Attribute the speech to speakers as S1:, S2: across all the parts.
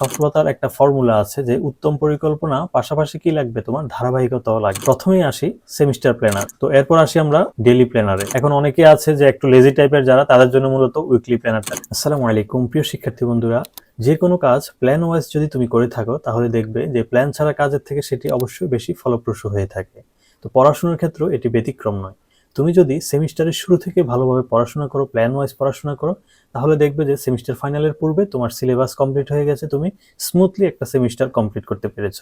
S1: সফলতার একটা ফর্মুলা আছে যে উত্তম পরিকল্পনা, পাশাপাশি কি লাগবে তোমার? ধারাবাহিকতাও লাগবে। প্রথমেই আসি সেমিস্টার প্ল্যানার তো এরপর আসি আমরা ডেলি প্ল্যানারে এখন অনেকে আছে যে একটু লেজি টাইপের যারা, তাদের জন্য মূলত উইকলি প্ল্যানারটা আসসালামু আলাইকুম। প্রিয় শিক্ষার্থী বন্ধুরা, যে কোনো কাজ প্ল্যান ওয়াইজ যদি তুমি করে থাকো, তাহলে দেখবে যে প্ল্যান ছাড়া কাজের থেকে সেটি অবশ্যই বেশি ফলপ্রসূ হয়ে থাকে। তো পড়াশোনার ক্ষেত্রেও এটি ব্যতিক্রম নয়। তুমি যদি সেমিস্টারের শুরু থেকে ভালোভাবে পড়াশোনা করো প্ল্যান ওয়াইজ পড়াশোনা করো, তাহলে দেখবে যে সেমিস্টার ফাইনালের পূর্বে তোমার সিলেবাস কমপ্লিট হয়ে গেছে, তুমি স্মুথলি একটা সেমিস্টার কমপ্লিট করতে পেরেছ।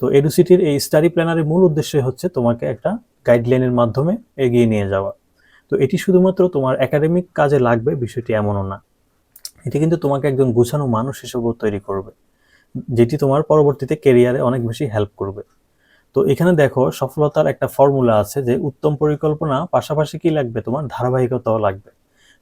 S1: তো এডুসিটির এই স্টাডি প্ল্যানারের মূল উদ্দেশ্যই হচ্ছে তোমাকে একটা গাইডলাইনের মাধ্যমে এগিয়ে নিয়ে যাওয়া। তো এটি শুধুমাত্র তোমার একাডেমিক কাজে লাগবে, বিষয়টি এমনও না। এটি কিন্তু তোমাকে একজন গুছানো মানুষ হিসেবেও তৈরি করবে, যেটি তোমার পরবর্তীতে কেরিয়ারে অনেক বেশি হেল্প করবে। তো এখানে দেখো সফলতার একটা ফর্মুলা আছে যে উত্তম পরিকল্পনা পাশাপাশি কি লাগবে তোমার? ধারাবাহিকতাও লাগবে।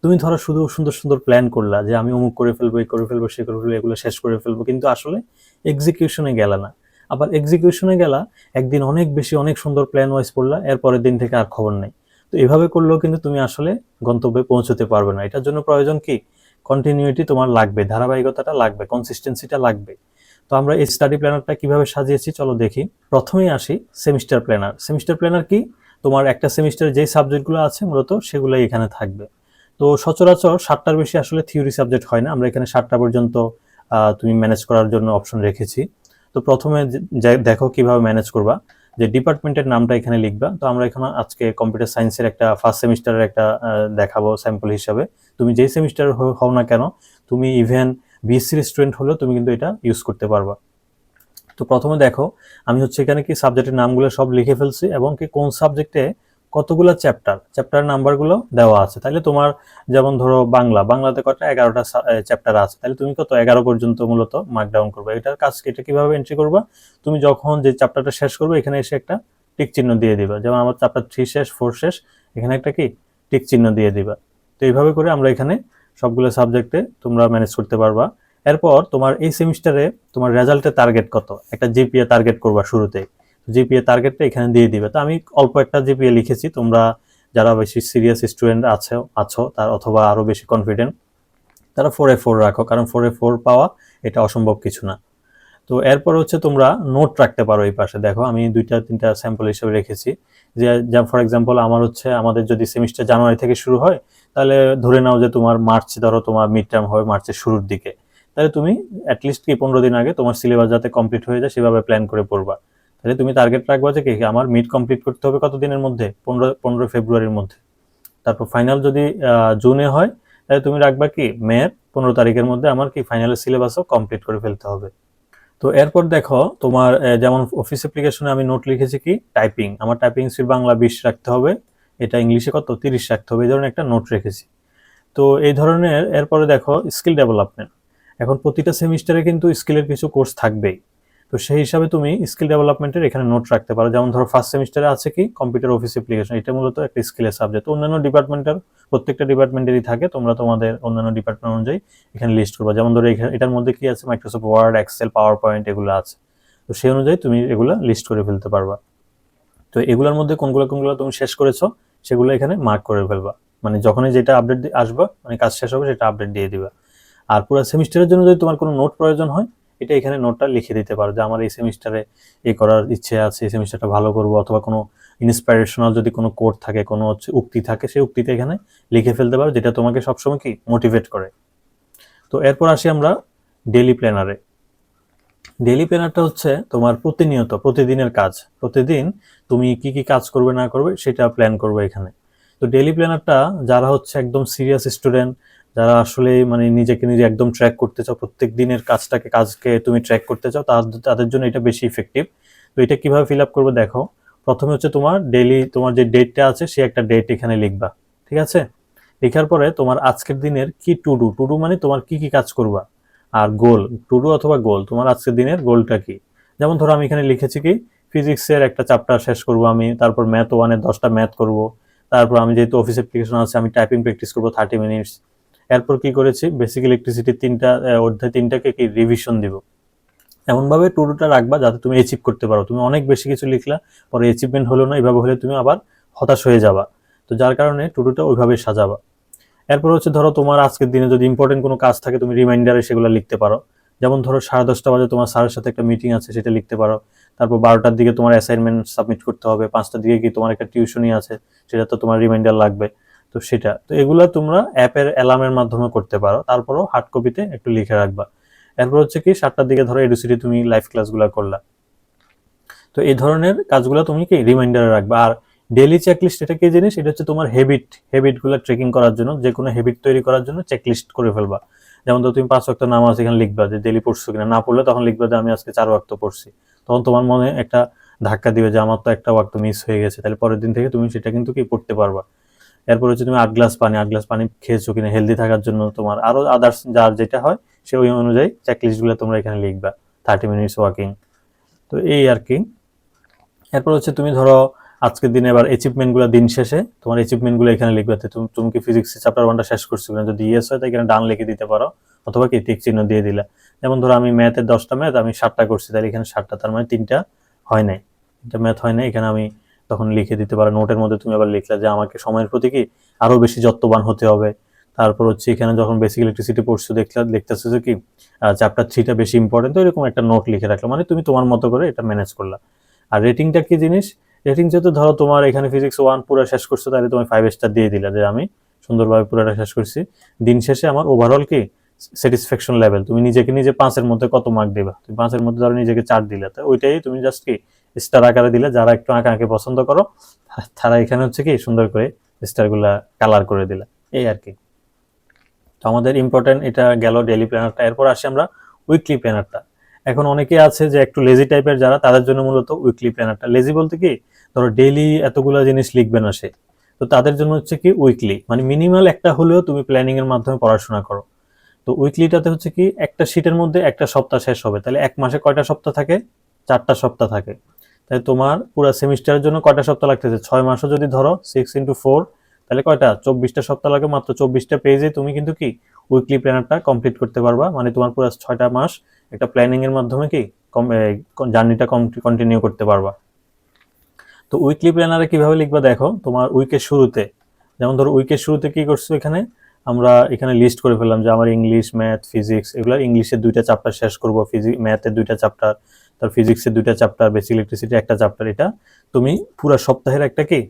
S1: তুমি ধরো শুধু সুন্দর সুন্দর প্ল্যান করলা যে আমি অমুক করে ফেলব, এই করে ফেলব, সে করে ফেলব, এগুলো শেষ করে ফেলব, কিন্তু আসলে এক্সিকিউশনে গেলা না। আবার এক্সিকিউশনে গেলা, একদিন অনেক বেশি অনেক সুন্দর প্ল্যান ওয়াইজ পড়লা এরপরের দিন থেকে আর খবর নেই। তো এভাবে করলেও কিন্তু তুমি আসলে গন্তব্যে পৌঁছতে পারবে না। এটার জন্য প্রয়োজন কি? কন্টিনিউটি তোমার লাগবে, ধারাবাহিকতাটা লাগবে কনসিস্টেন্সিটা লাগবে। তো আমরা এই স্টাডি প্ল্যানারটা কীভাবে সাজিয়েছি, চলো দেখি। প্রথমেই আসি সেমিস্টার প্ল্যানার সেমিস্টার প্ল্যানার কি? তোমার একটা সেমিস্টারে যেই সাবজেক্টগুলো আছে মূলত সেগুলোই এখানে থাকবে। তো সচরাচর সাতটার বেশি আসলে থিওরি সাবজেক্ট হয় না। আমরা এখানে সাতটা পর্যন্ত তুমি ম্যানেজ করার জন্য অপশন রেখেছি। তো প্রথমে দেখো কীভাবে ম্যানেজ করবা। যে ডিপার্টমেন্টের নামটা এখানে লিখবা। তো আমরা এখানে আজকে কম্পিউটার সায়েন্সের একটা ফার্স্ট সেমিস্টারের একটা দেখাবো স্যাম্পল হিসাবে। তুমি যেই সেমিস্টার হও না কেন, তুমি ইভেন বিএসসির স্টুডেন্ট হলেও তুমি কিন্তু এটা ইউজ করতে পারবা। তো প্রথমে দেখো, আমি হচ্ছে এখানে কি সাবজেক্টের নামগুলো সব লিখে ফেলছি এবং কি কোন সাবজেক্টে কতগুলো চ্যাপ্টার চ্যাপ্টার নাম্বারগুলো দেওয়া আছে। তাহলে তোমার যেমন ধরো বাংলা, বাংলাতে কটা এগারোটা চ্যাপ্টার আছে। তাহলে তুমি কত? এগারো পর্যন্ত মূলত মার্ক ডাউন করবে। এটার কাজ, এটা কীভাবে এন্ট্রি করবা? তুমি যখন যে চ্যাপ্টারটা শেষ করবে, এখানে এসে একটা টিক চিহ্ন দিয়ে দিবা। যেমন আমার চ্যাপ্টার থ্রি শেষ ফোর শেষ, এখানে একটা কি? টিক চিহ্ন দিয়ে দিবা। তো এইভাবে করে আমরা এখানে সবগুলো সাবজেক্টে তোমরা ম্যানেজ করতে পারবা। এরপর তোমার এই সেমিস্টারে তোমার রেজাল্টের টার্গেট কত? একটা জিপিএ টার্গেট করবা শুরুতে। জিপিএ টার্গেটটা এখানে দিয়ে দিবে। তো আমি অল্প একটা জিপিএ লিখেছি। তোমরা যারা বেশি সিরিয়াস স্টুডেন্ট আছে, আছো, তার অথবা আরও বেশি কনফিডেন্ট তারা ফোরে ফোর রাখো। কারণ ফোরে ফোর পাওয়া এটা অসম্ভব কিছু না। তো এরপর হচ্ছে তোমরা নোট রাখতে পারো এই পাশে। দেখো, আমি দুইটা, তিনটা স্যাম্পল হিসেবে রেখেছি। যা ফর এক্সাম্পল আমার হচ্ছে, আমাদের যদি সেমিস্টার জানুয়ারি থেকে শুরু হয় তাহলে ধরে নাও যে তোমার মার্চ, ধরো তোমার মিড টার্ম হবে মার্চের শুরুর দিকে। তাহলে তুমি অ্যাটলিস্ট কি পনেরো দিন আগে তোমার সিলেবাস যাতে কমপ্লিট হয়ে যায় সেভাবে প্ল্যান করে পড়বা। তাহলে তুমি টার্গেট রাখবা যে কি আমার মিড কমপ্লিট করতে হবে কত দিনের মধ্যে? পনেরো পনেরো ফেব্রুয়ারির মধ্যে। তারপর ফাইনাল যদি জুনে হয়, তাহলে তুমি রাখবা কি? মেয়ের পনেরো তারিখের মধ্যে আমার কি ফাইনালের সিলেবাসও কমপ্লিট করে ফেলতে হবে। তো এরপর দেখো তোমার যেমন অফিস অ্যাপ্লিকেশনে আমি নোট লিখেছি কি? টাইপিং আমার টাইপিং স্পিড বাংলা বিশ রাখতে হবে। এটা ইংলিশে কত? তিরিশ রাখতে হবে। এই ধরনের একটা নোট রেখেছি। তো এই ধরনের, এরপরে দেখো স্কিল ডেভেলপমেন্ট এখন প্রতিটা সেমিস্টারে কিন্তু স্কিলের কিছু কোর্স থাকবেই। তো সেই হিসাবে তুমি স্কিল ডেভেলপমেন্টের এখানে নোট রাখতে পারো। যেমন ধরো ফার্স্ট সেমিস্টারে আছে কি? কম্পিউটার অফিস অ্যাপ্লিকেশন এটা মূলত একটা স্কিলের সাবজেক্ট অন্যান্য ডিপার্টমেন্টের প্রত্যেকটা ডিপার্টমেন্টেরই থাকে। তোমরা তোমাদের অন্যান্য ডিপার্টমেন্ট অনুযায়ী এখানে লিস্ট করবা। যেমন ধরো এটার মধ্যে কি আছে? Microsoft Word Excel PowerPoint এগুলো আছে। তো সেই অনুযায়ী তুমি এগুলো লিস্ট করে ফেলতে পারবা। তো এগুলোর মধ্যে কোনগুলো কোনগুলো তুমি শেষ করেছ? সেগুলো এখানে মার্ক করে ফেলবা। মানে যখনই যেটা আপডেট আসবা মানে কাজ শেষ হবে, সেটা আপডেট দিয়ে দিবা। আর পুরো সেমিস্টারের জন্য যদি তোমার কোনো নোট প্রয়োজন হয়, এটা এখানে নোটটা লিখে দিতে পারো যে, আমার এই সেমিস্টারে এ করার ইচ্ছে আছে, এই সেমিস্টারটা ভালো করব। অথবা কোনো ইন্সপিরেশনাল যদি কোনো কোড থাকে, কোনো হচ্ছে উক্তি থাকে, সেই উক্তিতে এখানে লিখে ফেলতে পারো, যেটা তোমাকে সবসময় কি মোটিভেট করে। তো এরপর আসি আমরা ডেলি প্ল্যানারে ডেলি প্ল্যানারটা হচ্ছে তোমার প্রতিনিয়ত, প্রতিদিনের কাজ। প্রতিদিন তুমি কি কি কাজ করবে, না করবে, সেটা প্ল্যান করবে এখানে। তো ডেলি প্ল্যানারটা যারা হচ্ছে একদম সিরিয়াস স্টুডেন্ট যারা আসলে মানে নিজেকে নিজে একদম ট্র্যাক করতে চাও, প্রত্যেক দিনের কাজটাকে, কাজকে তুমি ট্র্যাক করতে চাও তাদের জন্য এটা বেশি ইফেক্টিভ তো এটা কীভাবে ফিল আপ করবে দেখো। প্রথমে হচ্ছে তোমার ডেইলি তোমার যে ডেটটা আছে, সে একটা ডেট এখানে লিখবা। ঠিক আছে? লেখার পরে তোমার আজকের দিনের কি টু ডু টু ডু মানে তোমার কি কি কাজ করবা? আর গোল, টু ডু অথবা গোল, তোমার আজকের দিনের গোলটা কি? যেমন ধরো আমি এখানে লিখেছি কি, ফিজিক্সের একটা চ্যাপ্টার শেষ করব আমি, তারপর ম্যাথ ওয়ানের দশটা ম্যাথ করব, তারপর আমি যেহেতু অফিস অ্যাপ্লিকেশন আছে, আমি টাইপিং প্র্যাকটিস করব থার্টি মিনিটস এরপর কি করেছি বেসিক ইলেকট্রিসিটির তিনটা অধ্যায় তিনটাকে কি রিভিশন দিব। এমনভাবে টুডুটা রাখবা যাতে তুমি অ্যাচিভ করতে পারো। তুমি অনেক বেশি কিছু লিখলা, পরে অ্যাচিভমেন্ট হলো না এভাবে হলে তুমি আবার হতাশ হয়ে যাবা। তো যার কারণে টুডুটা ওইভাবে সাজাবা। এরপর হচ্ছে ধরো তোমার আজকের দিনে যদি ইম্পর্টেন্ট কোনো কাজ থাকে, তুমি রিমাইন্ডারে সেগুলো লিখতে পারো। যেমন ধরো সাড়ে দশটা বাজে তোমার স্যারের সাথে একটা মিটিং আছে, সেটা লিখতে পারো। তারপর বারোটার দিকে তোমার অ্যাসাইনমেন্ট সাবমিট করতে হবে। পাঁচটার দিকে কি তোমার একটা টিউশনই আছে, সেটা তো তোমার রিমাইন্ডার লাগবে। তো সেটা, তো এগুলো তোমরা অ্যাপের অ্যালার্মের মাধ্যমে করতে পারো। তারপরও হার্ড কপিতে একটু লিখে রাখবা। এরপর হচ্ছে কি, সাতটার দিকে ধরো এডুসিটি তুমি লাইভ ক্লাসগুলো করলা। তো এই ধরনের কাজগুলো তুমি কি রিমাইন্ডারে রাখবা। আর ডেলি চেকলিস্ট এটা কি জিনিস? এটা হচ্ছে তোমার হেবিট হেবিটগুলো ট্রেকিং করার জন্য যে কোনো হেবিট তৈরি করার জন্য চেকলিস্ট করে ফেলবা। যেমন ধরো তুমি পাঁচ ওয়াক্ত নামাজ এখানে লিখবা, যে ডেলি পড়ছো কিনা, না পড়লে তখন লিখবা যে আমি আজকে চার ওয়াক্ত পড়ছি। তখন তোমার মনে একটা ধাক্কা দিবে যে আমার তো একটা ওয়াক্ত মিস হয়ে গেছে। তাহলে পরের দিন থেকে তুমি সেটা কিন্তু কি পড়তে পারবা। এরপর হচ্ছে তুমি আট গ্লাস পানি, আট গ্লাস পানি খেয়েছো কিনা হেলদি থাকার জন্য তোমার আরও আদার্স যার যেটা হয়, সে ওই অনুযায়ী চেকলিস্টগুলো তোমরা এখানে লিখবা। থার্টি মিনিটস ওয়াকিং তো এই আর কি। এরপর হচ্ছে তুমি ধরো আজকের দিনে এবার অ্যাচিভমেন্টগুলো দিন শেষে। তোমার অ্যাচিভমেন্টগুলো এখানে লিখবে। তুমি তুমি কি ফিজিক্স চ্যাপ্টার ওয়ানটা শেষ করছ কিনা যদি ইয়েস হয় তাই এখানে ডান লিখে দিতে পারো। অথবা কি টিক চিহ্ন দিয়ে দিলা। যেমন ধরো আমি ম্যাথের দশটা ম্যাথ আমি সাতটা করছি, তাহলে এখানে সাতটা, তার মানে তিনটা হয় নাই। তিনটা ম্যাথ হয় নাই, এখানে আমি তখন লিখে দিতে পারো। নোটের মধ্যে তুমি আবার লিখলা যে আমাকে সময়ের প্রতি কি আরও বেশি যত্নবান হতে হবে। তারপর হচ্ছে এখানে যখন বেসিক ইলেকট্রিসিটি পড়ছো, দেখলা দেখতেছো যে কি চ্যাপ্টার থ্রিটা বেশি ইম্পর্টেন্ট তো এরকম একটা নোট লিখে রাখল। মানে তুমি তোমার মতো করে এটা ম্যানেজ করলা। আর রেটিংটা কি জিনিস? রেটিং যেহেতু ধরো তোমার এখানে ফিজিক্স ওয়ান পুরো শেষ করছ, তাহলে তুমি ফাইভ স্টার দিয়ে দিলা যে আমি সুন্দরভাবে পুরোটা শেষ করছি। দিন শেষে আমার ওভারঅল কি? স্যাটিসফ্যাকশন লেভেল তুমি নিজেকে নিজে পাঁচের মধ্যে কত মার্ক দিবা? তুমি পাঁচের মধ্যে ধরো নিজেকে চার দিলে, তো ওইটাই তুমি জাস্ট কি? স্টার আকারে দিলে, যারা একটু আঁকা আঁকে পছন্দ করো তারা এখানে হচ্ছে কি? সুন্দর করে স্টারগুলা কালার করে দিলা। এই আর কি। তো আমাদের ইম্পর্টেন্ট এটা গেল ডেলি প্ল্যানারটা এরপর আসি আমরা উইকলি প্ল্যানারটা এখন অনেকে আছে যে একটু লেজি টাইপের যারা, তাদের জন্য মূলত উইকলি প্ল্যানারটা লেজি বলতে কি, ধরো ডেইলি এতগুলো জিনিস লিখবে না সে তো তাদের জন্য হচ্ছে কি উইকলি মানে মিনিমাল একটা হলেও তুমি প্ল্যানিং এর মাধ্যমে পড়াশোনা করো। তো উইকলিটাতে হচ্ছে কি, একটা শীটের মধ্যে একটা সপ্তাহ শেষ হবে, তাহলে এক মাসে কয়টা সপ্তাহ থাকে? চারটা সপ্তাহ থাকে। তাই তোমার পুরো সেমিস্টারের জন্য কয়টা সপ্তাহ লাগতেছে? ছয় মাসও যদি ধরো সিক্স ইন্টু ফোর তাহলে কয়টা? চব্বিশটা সপ্তাহ লাগে, মাত্র চব্বিশটা পেজে তুমি কিন্তু কি উইকলি প্ল্যানারটা কমপ্লিট করতে পারবা মানে তোমার পুরো ছয়টা মাস একটা প্ল্যানিং এর মাধ্যমে কি জার্নিটা কন্টিনিউ করতে পারবা? তো উইকলি প্ল্যানারে কীভাবে লিখবা দেখো, তোমার উইকের শুরুতে, যেমন ধরো উইকের শুরুতে কি করছ এখানে? আমরা এখানে লিস্ট করে ফেললাম যে আমার ইংলিশ ম্যাথ ফিজিক্স এগুলো ইংলিশের দুইটা চ্যাপ্টার শেষ করব ফিজিক্স ম্যাথের দুইটা চ্যাপ্টার তার ফিজিক্সের দুইটা চ্যাপ্টার বেসিক ইলেকট্রিসিটি একটা চ্যাপ্টার এটা তুমি পুরো সপ্তাহের একটা কি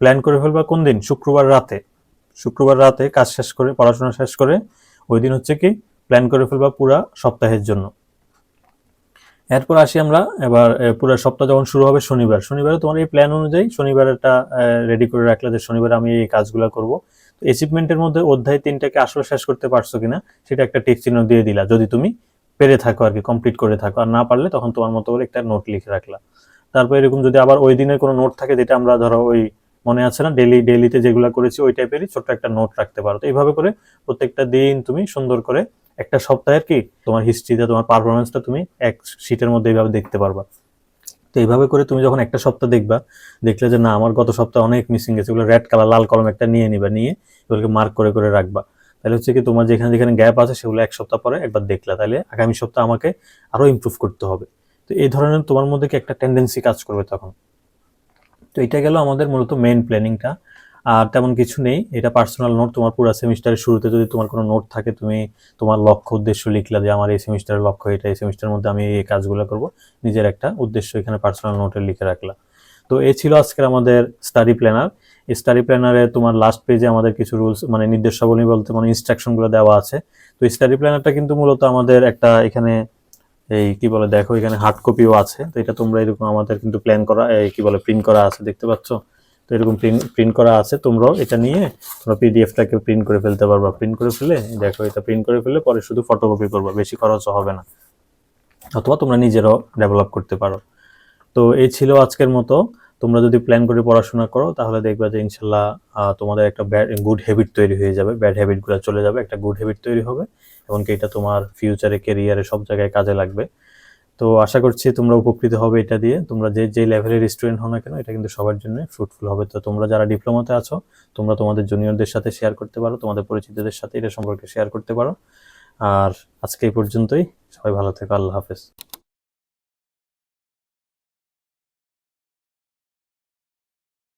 S1: প্ল্যান করে ফেলবা কোন দিন? শুক্রবার রাতে। শুক্রবার রাতে কাজ শেষ করে, পড়াশোনা শেষ করে, ওই দিন হচ্ছে কি প্ল্যান করে ফেলবা পুরা সপ্তাহের জন্য। এরপর আসি আমরা, এবার পুরো সপ্তাহ যখন শুরু হবে শনিবার, শনিবারে তোমার এই প্ল্যান অনুযায়ী শনিবার একটা রেডি করে রাখলে যে শনিবার আমি এই কাজগুলো করব। তো অ্যাচিভমেন্টের মধ্যে অধ্যায় তিনটাকে আসলে শেষ করতে পারছ কিনা, সেটা একটা টিক চিহ্ন দিয়ে দিলা। যদি তুমি পেরে থাকো আর কি কমপ্লিট করে থাকো। আর না পারলে তখন তোমার মতো করে একটা নোট লিখে রাখলা। তারপর এরকম যদি আবার ওই দিনের কোনো নোট থাকে, যেটা আমরা ধরো ওই মনে আছে না ডেলি ডেলিতে যেগুলো করেছি, ওই টাইপেরই ছোট্ট একটা নোট রাখতে পারো। তো এইভাবে করে প্রত্যেকটা দিন তুমি সুন্দর করে একটা সপ্তাহের কি? তোমার হিস্ট্রিতে তোমার পারফরমেন্সটা তুমি এক শীটের মধ্যে এইভাবে দেখতে পারবা। তো এইভাবে করে তুমি যখন একটা সপ্তাহ দেখবা, দেখলে যে না, আমার গত সপ্তাহে অনেক মিসিং গেছে। ওগুলো রেড কালার লাল কলম একটা নিয়ে নিবা, নিয়ে এগুলোকে মার্ক করে করে রাখবা। তাহলে হচ্ছে কি, তোমার যেখানে যেখানে গ্যাপ আছে, সেগুলো এক সপ্তাহ পরে একবার দেখলা। তাহলে আগামী সপ্তাহ আমাকে আরও ইমপ্রুভ করতে হবে। তো এই ধরনের তোমার মধ্যে কি একটা টেন্ডেন্সি কাজ করবে তখন? তো এটা গেল আমাদের মূলত মেন প্ল্যানিংটা আর তেমন কিছু নেই। এটা পার্সোনাল নোট তোমার পুরো সেমিস্টারের শুরুতে যদি তোমার কোনো নোট থাকে, তুমি তোমার লক্ষ্য উদ্দেশ্য লিখলা যে আমার এই সেমিস্টারের লক্ষ্য এটা, এই সেমিস্টারের মধ্যে আমি এই কাজগুলো করব। নিজের একটা উদ্দেশ্য এখানে পার্সোনাল নোটে লিখে রাখলা। তো এই ছিল আজকের আমাদের স্টাডি প্ল্যানার স্টাডি প্ল্যানারে তোমার লাস্ট পেজে আমাদের কিছু রুলস মানে নির্দেশাবলী বলতে মানে ইনস্ট্রাকশনগুলো দেওয়া আছে। তো স্টাডি প্ল্যানারটা কিন্তু মূলত আমাদের একটা এখানে এই কি বলে, দেখো এখানে হার্ড কপিও আছে। তো এটা তোমরা এরকম আমাদের কিন্তু প্ল্যান করা কি বলে প্রিন্ট করা আছে, দেখতে পাচ্ছ? তো এরকম প্রিন্ট প্রিন্ট করা আছে। তোমরাও এটা নিয়ে তোমরা পিডিএফটাকে প্রিন্ট করে ফেলতে পারবা। প্রিন্ট করে ফেলে দেখো এটা প্রিন্ট করে ফেলে পরে শুধু ফটোকপি করবা, বেশি খরচও হবে না। অথবা তোমরা নিজেরাও ডেভেলপ করতে পারো। তো এই ছিল আজকের মতো। তোমরা যদি প্ল্যান করে পড়াশোনা করো, তাহলে দেখবা যে ইনশাল্লাহ তোমাদের একটা ব্যাড গুড হ্যাবিট তৈরি হয়ে যাবে। ব্যাড হ্যাবিটগুলো চলে যাবে, একটা গুড হ্যাবিট তৈরি হবে। এমনকি এটা তোমার ফিউচারে কেরিয়ারে সব জায়গায় কাজে লাগবে। তো আশা করছি তোমরা উপকৃত হবে এটা দিয়ে। তোমরা যে যে লেভেলের স্টুডেন্ট হও না কেন, এটা কিন্তু সবার জন্য ফ্রুটফুল হবে। তো তোমরা যারা ডিপ্লোমাতে আছো, তোমরা তোমাদের জুনিয়রদের সাথে শেয়ার করতে পারো, তোমাদের পরিচিতদের সাথে এটা সম্পর্কে শেয়ার করতে পারো। আর আজকে এই পর্যন্তই। সবাই ভালো থেকো, আল্লাহ হাফেজ।